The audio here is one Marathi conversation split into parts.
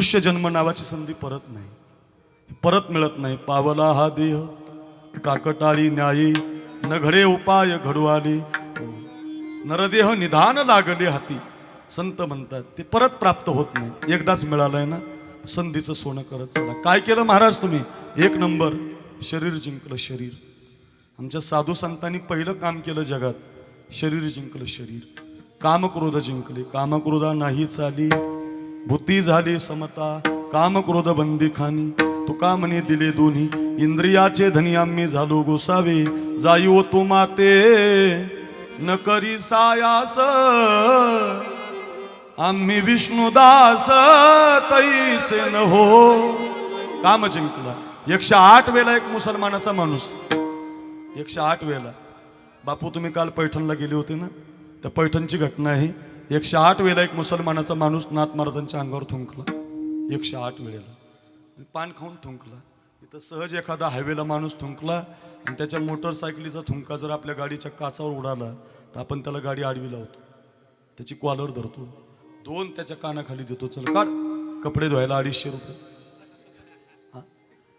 मनुष्य जन्म नावाची संधी परत नाही. परत मिळत नाही. पावला हा देह काकटाळी न्यायी न घडे उपाय घडू आले नरदेह निधान लागले हाती. संत म्हणतात ते परत प्राप्त होत नाही. एकदाच मिळालंय ना संधीचं सोनं करत चला. काय केलं महाराज तुम्ही? एक नंबर शरीर जिंकलं शरीर. आमच्या साधू संतांनी पहिलं काम केलं जगात शरीर जिंकलं शरीर. कामक्रोध जिंकले. कामक्रोधा नाही चाली. बुद्धी झाली समता काम क्रोध बंदी खानी. तुका म्हणे दिले दोन्ही. इंद्रियाचे धनी आम्ही झालो गोसावे. जाईओ तू माते न करी सायास. आम्ही विष्णुदास तैसे न हो. काम जिंकला. एकशे आठ वेळा एक मुसलमानाचा माणूस. एकशे आठ वेळा. बापू तुम्ही काल पैठणला गेले होते ना? त्या पैठणची घटना आहे. एकशे आठ वेळेला एक मुसलमानाचा माणूस नाथ महाराजांच्या अंगावर थुंकला. एकशे आठ वेळेला. पान खाऊन थुंकला. इथं सहज एखादा हायवेला माणूस थुंकला आणि त्याच्या मोटरसायकलीचा थुंका जर आपल्या गाडीच्या काचावर उडाला तर आपण त्याला गाडी आडवी लावतो. त्याची कॉलर धरतो. दोन त्याच्या कानाखाली देतो. चल काढ. कपडे धुवायला अडीचशे रुपये.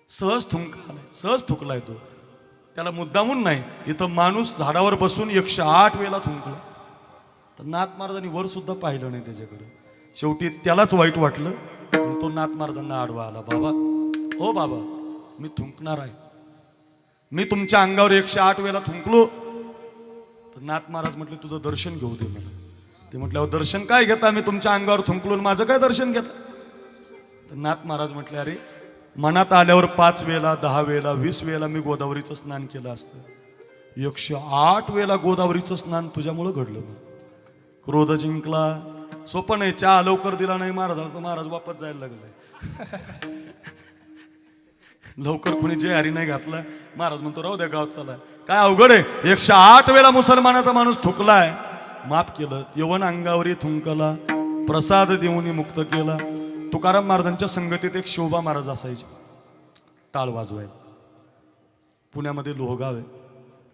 सहज थुंका आलाय. सहज थुकलाय तो. त्याला मुद्दामून नाही. इथं माणूस झाडावर बसून एकशे आठ वेळेला थुंकला. तर नाथ महाराजांनी वर सुद्धा पाहिलं नाही त्याच्याकडे. शेवटी त्यालाच वाईट वाटलं. आणि तो नाथ महाराजांना आडवा आला बाबा हो बाबा मी थुंकणार आहे. मी तुमच्या अंगावर एकशे आठ वेळेला थुंकलो. तर नाथ महाराज म्हटले तुझं दर्शन घेऊ दे मला. ते म्हटल्यावर दर्शन काय घेता? मी तुमच्या अंगावर थुंकलो आणि माझं काय दर्शन घेता? तर नाथ महाराज म्हटले अरे मनात आल्यावर पाच वेळेला दहा वेळेला वीस वेळेला मी गोदावरीचं स्नान केलं असतं. एकशे आठ वेळेला गोदावरीचं स्नान तुझ्यामुळं घडलं क्रोध जिंकला. सोपं नाही चहा लवकर दिला नाही महाराजाला तर महाराज वापस जायला लागले. लवकर कुणी जे हरी नाही घातलं. महाराज म्हणतो राहू द्या गावात चला. काय अवघड आहे? एकशे आठ वेळा मुसलमानाचा माणूस थुकलाय. माफ केलं. यवन अंगावरी थुंकला. प्रसाद देऊन मुक्त केला. तुकाराम महाराजांच्या संगतीत एक शोभा महाराज असायचे. टाळ वाजवायला. पुण्यामध्ये लोहगाव आहे.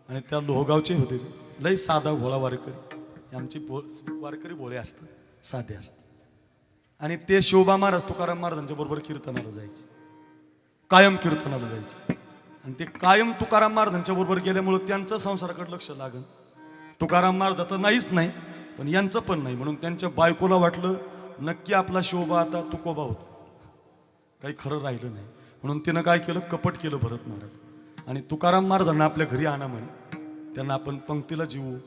आणि त्या लोहगावचे होते लई लय साधा घोळा वारकरी आमची भो वारकरी भोळे असतात साधे असतात. आणि ते शोभा महाराज तुकाराम महाराजांच्या बरोबर कीर्तनाला जायचे. कायम कीर्तनाला जायचे. आणि ते कायम तुकाराम महाराजांच्या बरोबर गेल्यामुळं त्यांचं संसाराकडे लक्ष लागल. तुकाराम महाराजाचं तर नाहीच नाही पण यांचं पण नाही. म्हणून त्यांच्या बायकोला वाटलं नक्की आपला शोभा आता तुकोबा होतो. काही खरं राहिलं नाही. म्हणून तिनं काय केलं? कपट केलं भरत महाराज. आणि तुकाराम महाराजांना आपल्या घरी आणा म्हणे. त्यांना आपण पंक्तीला जीवू.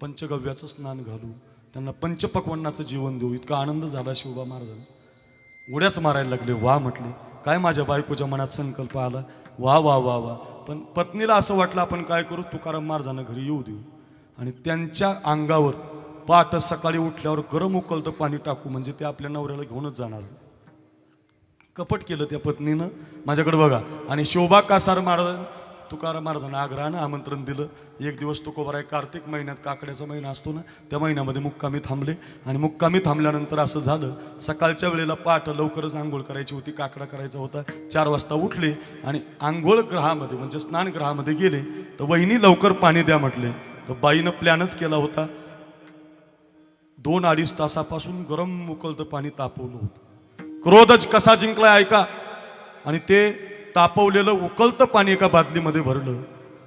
पंचगव्याचं स्नान घालू त्यांना पंचपक्वन्नाचं जीवन देऊ. इतका आनंद झाला शिवबा महाराजांना. उड्याच मारायला लागले वा म्हटले. काय माझ्या बायकोच्या मनात संकल्प आला? वा वा वा वा. पण पत्नीला असं वाटलं आपण काय करू? तुकाराम महाराजांना घरी येऊ देऊ. आणि त्यांच्या अंगावर पाठ सकाळी उठल्यावर गरम उकलतं पाणी टाकू म्हणजे ते आपल्या नवऱ्याला घेऊनच जाणार. कपट केलं त्या पत्नीनं माझ्याकडे बघा. आणि शोभा कासार महाराज तुकाराम महाराजांना आग्रहानं आमंत्रण दिलं. एक दिवस तुकोबराय कार्तिक महिन्यात काकड्याचा महिना असतो ना त्या महिन्यामध्ये मुक्कामी थांबले. आणि मुक्कामी थांबल्यानंतर असं झालं सकाळच्या वेळेला पाठ लवकरच आंघोळ करायची होती काकडा करायचा होता. चार वाजता उठले आणि आंघोळ ग्रहामध्ये म्हणजे स्नानगृहामध्ये गेले. तर वहिनी लवकर पाणी द्या म्हटले. तर बाईनं प्लॅनच केला होता. दोन अडीच तासापासून गरम मुकलतं पाणी तापवलं होतं. क्रोधच कसा जिंकलाय ऐका. आणि ते तापवलेलं उकलतं पाणी एका बादलीमध्ये भरलं.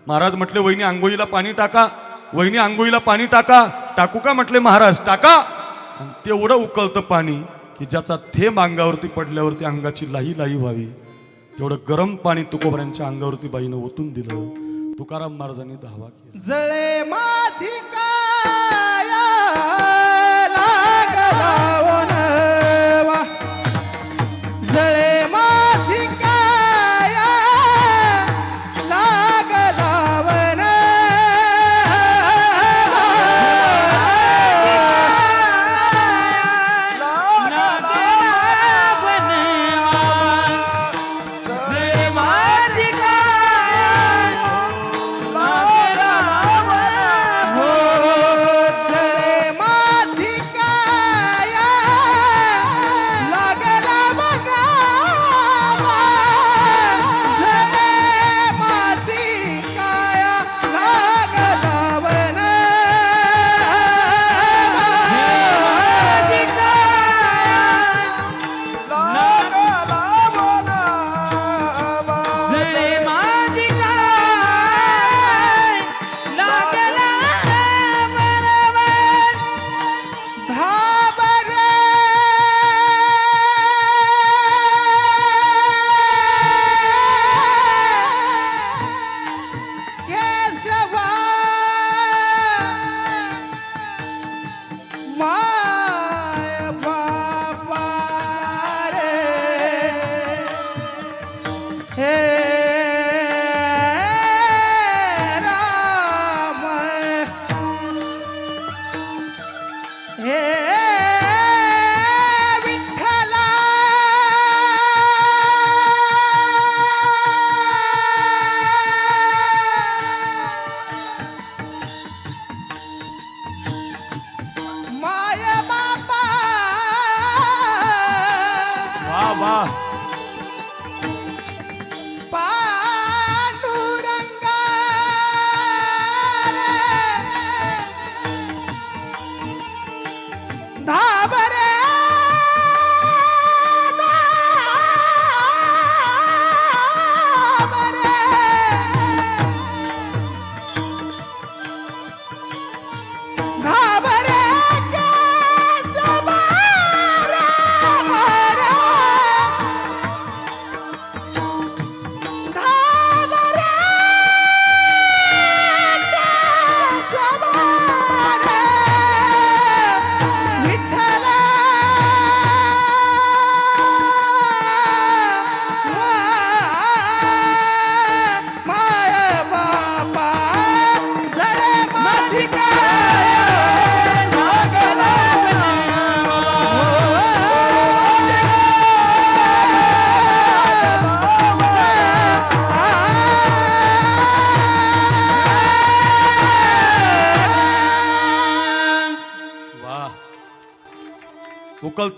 महाराज म्हटले वहिनी आंघोळीला पाणी टाका. वहिनी आंघोळीला पाणी टाका. टाकू का? म्हटले महाराज टाका. तेवढं उकलतं पाणी की ज्याचा थेंब अंगावरती पडल्यावरती अंगाची लाही लाही व्हावी. तेवढं गरम पाणी तुकोबऱ्यांच्या अंगावरती बाईनं ओतून दिलं. तुकाराम महाराजांनी धावा केला. जळे माझी का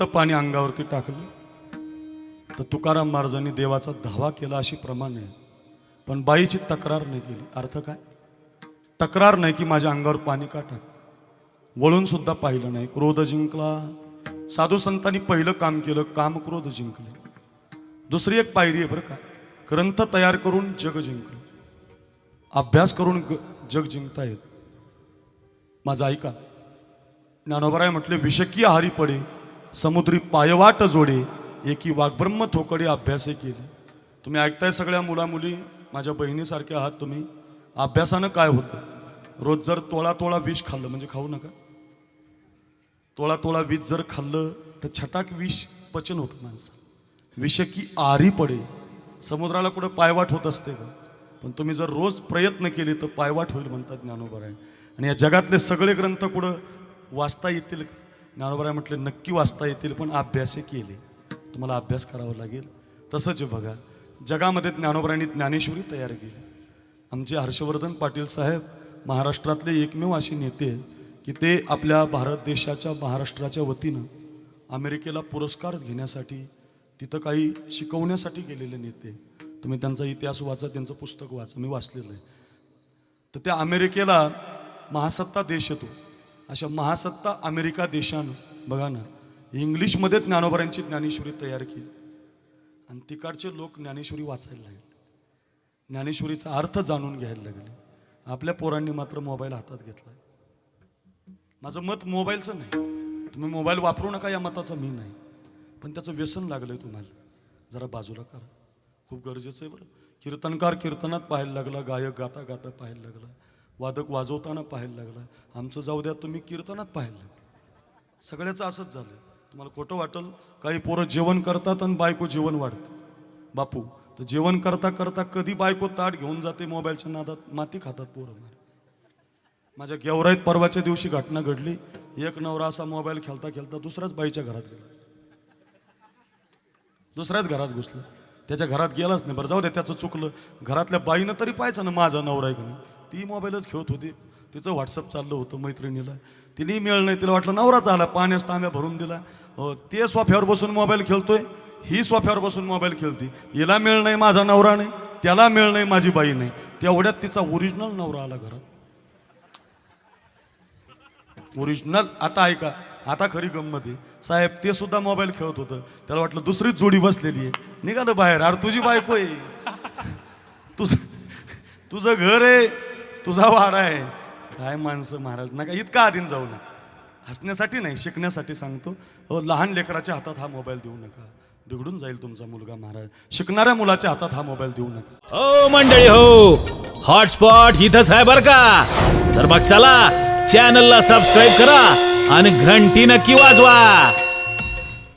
पाणी अंगावरती टाकलं तर तुकाराम महाराजांनी देवाचा धावा केला अशी प्रमाण. आहे पण बाईची तक्रार नाही केली. अर्थ काय? तक्रार नाही की माझ्या अंगावर पाणी का टाक वळून सुद्धा पाहिलं नाही. क्रोध जिंकला. साधू संतांनी पहिलं काम केलं काम क्रोध जिंकले. दुसरी एक पायरी आहे बरं का. ग्रंथ तयार करून जग जिंकलं. अभ्यास करून जग जिंकता येत. माझं ऐका. ज्ञानोबराय म्हटले विषकी आहारी पडे. समुद्री पायवाट जोडे एकी वाग्ब्रह्म थोकडे अभ्यासे केली. तुम्ही ऐकताय सगळ्या मुलामुली? माझ्या बहिणीसारखे आहात तुम्ही. अभ्यासानं काय होतं? रोज जर तोळा तोळा विष खाल्लं म्हणजे खाऊ नका. तोळा तोळा विष जर खाल्लं तर छटाक विष पचन होतं माणसं विषकी आरी पडे. समुद्राला कुठं पायवाट होत असते का? पण तुम्ही जर रोज प्रयत्न केले तर पायवाट होईल म्हणतात ज्ञानोबराय आणि या जगातले सगळे ग्रंथ कुठं वाचता येतील का? ज्ञानोबराय म्हटले नक्की वाचता येतील पण अभ्यासे केले. तुम्हाला अभ्यास करावा लागेल. तसंच बघा जगामध्ये ज्ञानोबरायांनी ज्ञानेश्वरी तयार केली. आमचे हर्षवर्धन पाटील साहेब महाराष्ट्रातले एकमेव असे नेते की ते आपल्या भारत देशाच्या महाराष्ट्राच्या वतीनं अमेरिकेला पुरस्कार घेण्यासाठी तिथं काही शिकवण्यासाठी गेलेले नेते. तुम्ही त्यांचा इतिहास वाचा त्यांचं पुस्तक वाचा. मी वाचलेलं आहे. तर त्या अमेरिकेला महासत्ता देश येतो. अशा महासत्ता अमेरिका देशानं बघा ना इंग्लिशमध्ये ज्ञानोबरांची ज्ञानेश्वरी तयार केली. आणि तिकडचे लोक ज्ञानेश्वरी वाचायला लागले. ज्ञानेश्वरीचा अर्थ जाणून घ्यायला लागले. आपल्या पोरांनी मात्र मोबाईल हातात घेतला. माझं मत मोबाईलचं नाही. तुम्ही मोबाईल वापरू नका या मताचं मी नाही. पण त्याचं व्यसन लागलंय तुम्हाला. जरा बाजूला करा. खूप गरजेचं आहे बरं. कीर्तनकार कीर्तनात पाहायला लागला गायक गाता गाता पाहायला लागला. वादक वाजवताना पाहायला लागला. आमचं जाऊ द्या तुम्ही कीर्तनात पाहायला सगळ्याचं असंच झालं. तुम्हाला खोटं वाटल? काही पोरं जेवण करतात आणि बायको जेवण वाढतं. बापू तर जेवण करता करता कधी बायको ताट घेऊन जाते मोबाईलच्या नादात? माती खातात पोरं माझ्या गेवराईत परवाच्या दिवशी घटना घडली. एक नवरा असा मोबाईल खेळता खेळता दुसऱ्याच बाईच्या घरात गेला. दुसऱ्याच घरात घुसला. त्याच्या घरात गेलाच नाही. बरं जाऊ दे त्याचं चुकलं. घरातल्या बाईनं तरी पाहायचं ना माझा नवरा आहे ती मोबाईलच खेळत होती. तिचं व्हॉट्सअप चाललं होतं मैत्रिणीला. तिने मिळ नाही. तिला वाटलं नवराच आला पाण्यास तांब्या भरून दिला. हो ते सोफ्यावर बसून मोबाईल खेळतोय. ही सोफ्यावर बसून मोबाईल खेळती. हिला मिळ नाही. माझा नवरा नाही. त्याला मिळ नाही. माझी बाई नाही. तेवढ्यात तिचा ओरिजिनल नवरा आला घरात. ओरिजिनल आता ऐका. आता खरी गंमत आहे. साहेब ते सुद्धा मोबाईल खेळत होतं. त्याला वाटलं दुसरीच जोडी बसलेली आहे. निघालं बाहेर. अरे तुझी बायको आहे. तुझं तुझं घर आहे. तुझा वाडा आहे. काय माणसं महाराज नका इतका आधीन जाऊ नका. हसण्यासाठी नाही शिकण्यासाठी सांगतो. हो लहान लेकराच्या हातात हा मोबाईल देऊ नका. बिघडून जाईल तुमचा मुलगा महाराज. शिकणाऱ्या मुलाच्या हातात हा मोबाईल देऊ नका. हो मंडळी हो. हॉटस्पॉट इथंच आहे बर का? तर मग चला चॅनलला सबस्क्राईब करा आणि घंटी नक्की वाजवा.